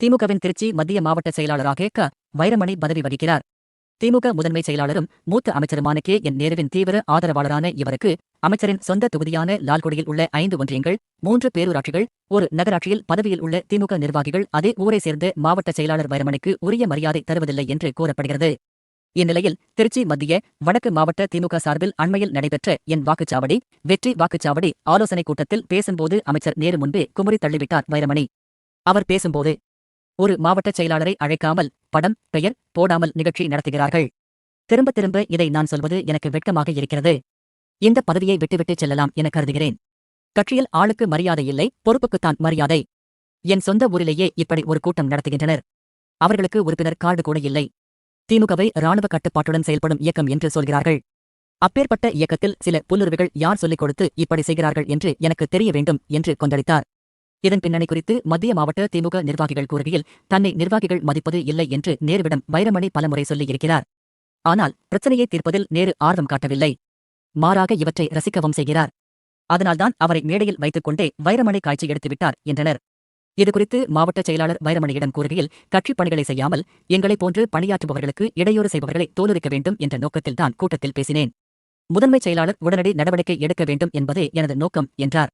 திமுகவின் திருச்சி மத்திய மாவட்ட செயலாளராக க. வைரமணி பதவி வகிக்கிறார். திமுக முதன்மை செயலாளரும் மூத்த அமைச்சருமான கே. என். நேருவின் தீவிர ஆதரவாளரான இவருக்கு அமைச்சரின் சொந்த தொகுதியான லால்குடியில் உள்ள ஐந்து ஒன்றியங்கள் மூன்று பேரூராட்சிகள் ஒரு நகராட்சியில் பதவியில் உள்ள திமுக நிர்வாகிகள் அதே ஊரை சேர்ந்த மாவட்ட செயலாளர் வைரமணிக்கு உரிய மரியாதை தருவதில்லை என்று கூறப்படுகிறது. இந்நிலையில் திருச்சி மத்திய வடக்கு மாவட்ட திமுக சார்பில் அண்மையில் நடைபெற்ற என் வாக்குச்சாவடி வெற்றி வாக்குச்சாவடி ஆலோசனைக் கூட்டத்தில் பேசும்போது அமைச்சர் நேரு முன்பே குமரி தள்ளிவிட்டார் வைரமணி. அவர் பேசும்போது ஒரு மாவட்ட செயலாளரை அழைக்காமல் படம் பெயர் போடாமல் நிகழ்ச்சி நடத்துகிறார்கள். திரும்ப திரும்ப இதை நான் சொல்வது எனக்கு வெட்கமாக இருக்கிறது. இந்த பதவியை விட்டுவிட்டு செல்லலாம் என கருதுகிறேன். கட்சியில் ஆளுக்கு மரியாதை இல்லை பொறுப்புக்குத்தான் மரியாதை. என் சொந்த ஊரிலேயே இப்படி ஒரு கூட்டம் நடத்துகின்றனர். அவர்களுக்கு உறுப்பினர் கார்டு கூட இல்லை. திமுகவை ராணுவ கட்டுப்பாட்டுடன் செயல்படும் இயக்கம் என்று சொல்கிறார்கள். அப்பேற்பட்ட இயக்கத்தில் சில புல்லுருவிகள் யார் சொல்லிக் கொடுத்து இப்படி செய்கிறார்கள் என்று எனக்கு தெரிய வேண்டும் என்று கொந்தளித்தார். இதன் பின்னணி குறித்து மத்திய மாவட்ட திமுக நிர்வாகிகள் கூறுகையில் தன்னை நிர்வாகிகள் மதிப்பது இல்லை என்று நேருவிடம் வைரமணி பலமுறை சொல்லியிருக்கிறார். ஆனால் பிரச்சனையை தீர்ப்பதில் நேரு ஆர்வம் காட்டவில்லை. மாறாக இவற்றை ரசிக்கவும் செய்கிறார். அதனால்தான் அவரை மேடையில் வைத்துக் கொண்டே வைரமணி காட்சி எடுத்துவிட்டார் என்றனர். இதுகுறித்து மாவட்ட செயலாளர் வைரமணியிடம் கூறுகையில் கட்சிப் பணிகளை செய்யாமல் எங்களைப் போன்று பணியாற்றுபவர்களுக்கு இடையூறு செய்பவர்களை தோலுரிக்க வேண்டும் என்ற நோக்கத்தில்தான் கூட்டத்தில் பேசினேன். முதன்மைச் செயலாளர் உடனடி நடவடிக்கை எடுக்க வேண்டும் என்பதே எனது நோக்கம் என்றார்.